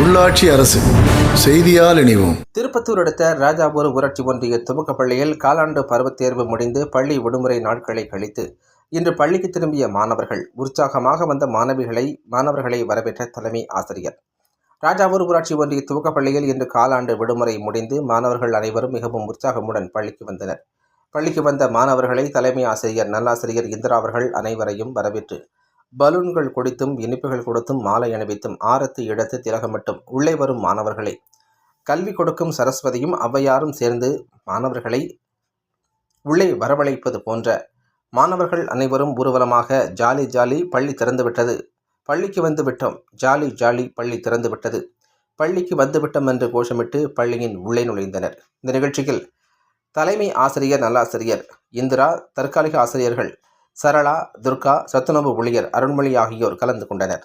உள்ளாட்சி அரசு செய்தியால் இணைவோம். திருப்பத்தூர் அடுத்த ராஜாபுர ஊராட்சி ஒன்றிய துவக்கப்பள்ளியில் காலாண்டு பருவத் தேர்வு முடிந்து பள்ளி விடுமுறை நாட்களை கழித்து இன்று பள்ளிக்கு திரும்பிய மாணவர்கள் உற்சாகமாக வந்த மாணவிகளை மாணவர்களை வரவேற்ற தலைமை ஆசிரியர். ராஜாபூர் ஊராட்சி ஒன்றிய துவக்கப்பள்ளியில் இன்று காலாண்டு விடுமுறை முடிந்து மாணவர்கள் அனைவரும் மிகவும் உற்சாகமுடன் பள்ளிக்கு வந்தனர். பள்ளிக்கு வந்த மாணவர்களை தலைமை ஆசிரியர் நல்லாசிரியர் இந்திரா அவர்கள் அனைவரையும் வரவேற்று பலூன்கள் கொடுத்தும் இனிப்புகள் கொடுத்தும் மாலை அணிவித்தும் ஆரத்து இழத்து திலகமிட்டும் உள்ளே வரும் மாணவர்களை. கல்வி கொடுக்கும் சரஸ்வதியும் ஔவையாரும் சேர்ந்து மாணவர்களை உள்ளே வரவழைப்பது போன்ற மாணவர்கள் அனைவரும் ஊர்வலமாக ஜாலி ஜாலி பள்ளி திறந்துவிட்டது பள்ளிக்கு வந்து விட்டோம். ஜாலி ஜாலி பள்ளி திறந்துவிட்டது பள்ளிக்கு வந்துவிட்டோம் என்று கோஷமிட்டு பள்ளியின் உள்ளே நுழைந்தனர். இந்த நிகழ்ச்சியில் தலைமை ஆசிரியர் நல்லாசிரியர் இந்திரா தற்காலிக ஆசிரியர்கள் சரளா துர்கா சத்துணவு ஊழியர் அருண்மொழி ஆகியோர் கலந்து கொண்டனர்.